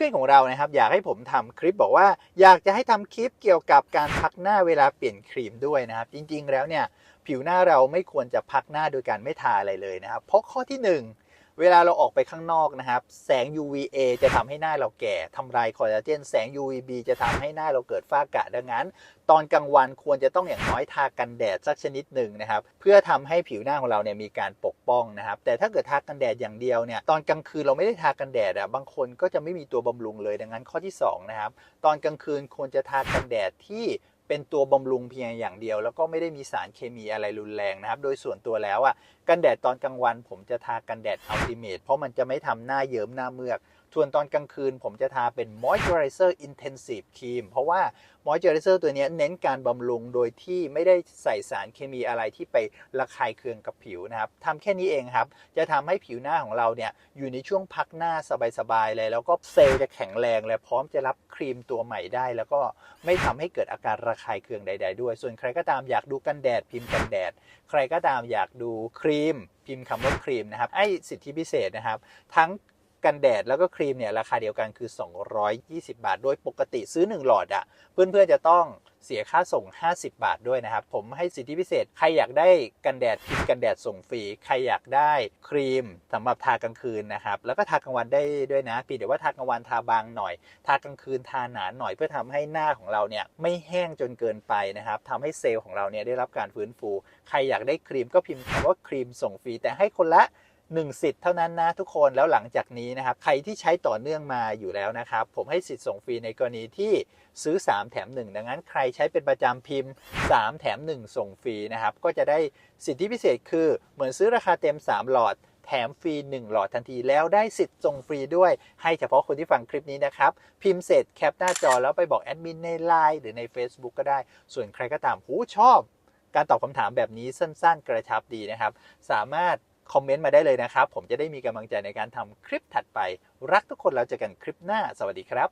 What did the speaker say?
พื่อนๆของเรานะครับ อยากให้ผมทำคลิปบอกว่า อยากจะให้ทำคลิปเกี่ยวกับการพักหน้าเวลาเปลี่ยนครีมด้วยนะครับ จริงๆแล้วเนี่ยผิวหน้าเราไม่ควรจะพักหน้าโดยการไม่ทาอะไรเลยนะครับ เพราะข้อที่หนึ่ง เวลาเราออกไปข้างนอกนะครับ แสง UVA จะทำให้หน้าเราแก่ทำลายคอลลาเจน แสง UVB จะทำให้หน้าเราเกิดฝ้ากระดังนั้น ตอนกลางวันควรจะต้องอย่างน้อยทากันแดดสักชนิดหนึ่งนะครับ เพื่อทำให้ผิวหน้าของเราเนี่ยมีการปกป้องนะครับ แต่ถ้าเกิดทากันแดดอย่างเดียวเนี่ยตอนกลางคืนเราไม่ได้ทากันแดดอะบางคนก็จะไม่มีตัวบำรุงเลยดังนั้นข้อที่สองนะครับตอนกลางคืนควรจะทากันแดดที่ เป็นตัวบำรุงเพียงอย่างเดียว แล้วก็ไม่ได้มีสารเคมีอะไรรุนแรงนะครับ โดยส่วนตัวแล้วอะกันแดดตอนกลางวัน ผมจะทากันแดดอัลติเมทเพราะมันจะไม่ทำหน้าเยิ้มหน้าเมือกส่วนตอนกลางคืนผมจะทาเป็น moisturizer intensive cream เพราะว่า moisturizer ตัวนี้เน้นการบำรุงโดยที่ไม่ได้ใส่สารเคมีอะไรที่ไประคายเคืองกับผิวนะครับทำแค่นี้เองครับ จะทำให้ผิวหน้าของเราเนี่ยอยู่ในช่วงพักหน้าสบายๆเลย แล้วก็เซลล์จะแข็งแรงและพร้อมจะรับครีมตัวใหม่ได้ แล้วก็ไม่ทำให้เกิดอาการระคายเคืองใด ๆ ด้วย ส่วนใครก็ตามอยากดูกันแดดพิมพ์กันแดด ใครก็ตามอยากดูครีม พิมพ์คำว่าครีมนะครับไอ้สิทธิพิเศษนะครับ ทั้ง กันแดดแล้วก็ครีมเนี่ยราคาเดียวกันคือ 220 บาท โดยปกติซื้อ 1 หลอดอะเพื่อนๆจะต้องเสียค่าส่ง 50 บาทด้วยนะครับ ผมให้สิทธิพิเศษ ใครอยากได้กันแดดพิมกันแดดส่งฟรี ใครอยากได้ครีมสำหรับทากลางคืนนะครับ แล้วก็ทากลางวันได้ด้วยนะปีเดี๋ยวว่าทากลางวันทาบางหน่อย ทากลางคืนทาหนาหน่อยเพื่อทำให้หน้าของเราเนี่ยไม่แห้งจนเกินไปนะครับทำให้เซลล์ของเราเนี่ยได้รับการฟื้นฟู ใครอยากได้ครีมก็พิมพ์คำว่าครีมส่งฟรีแต่ให้คนละ 1 สิทธิ์เท่านั้นนะทุกคนแล้วหลังจากนี้นะครับ ใครที่ใช้ต่อเนื่องมาอยู่แล้วนะครับ ผมให้สิทธิ์ส่งฟรีในกรณีที่ซื้อ 3 แถม 1 ดังนั้นใครใช้เป็นประจำพิมพ์ 3 แถม 1 ส่งฟรีนะครับ ก็จะได้สิทธิพิเศษคือเหมือนซื้อราคาเต็ม 3 หลอดแถมฟรี 1 หลอดทันทีแล้วได้สิทธิ์ส่งฟรีด้วย ให้เฉพาะคนที่ฟังคลิปนี้นะครับ พิมพ์เสร็จแคปหน้าจอแล้วไปบอกแอดมินใน Line หรือใน Facebook ก็ได้ ส่วนใครก็ตามหูชอบ การตอบคำถามแบบนี้สั้น ๆ กระชับดีนะครับ สามารถ คอมเมนต์มาได้เลยนะครับ ผมจะได้มีกำลังใจในการทำคลิปถัดไป รักทุกคนแล้วเจอกันคลิปหน้า สวัสดีครับ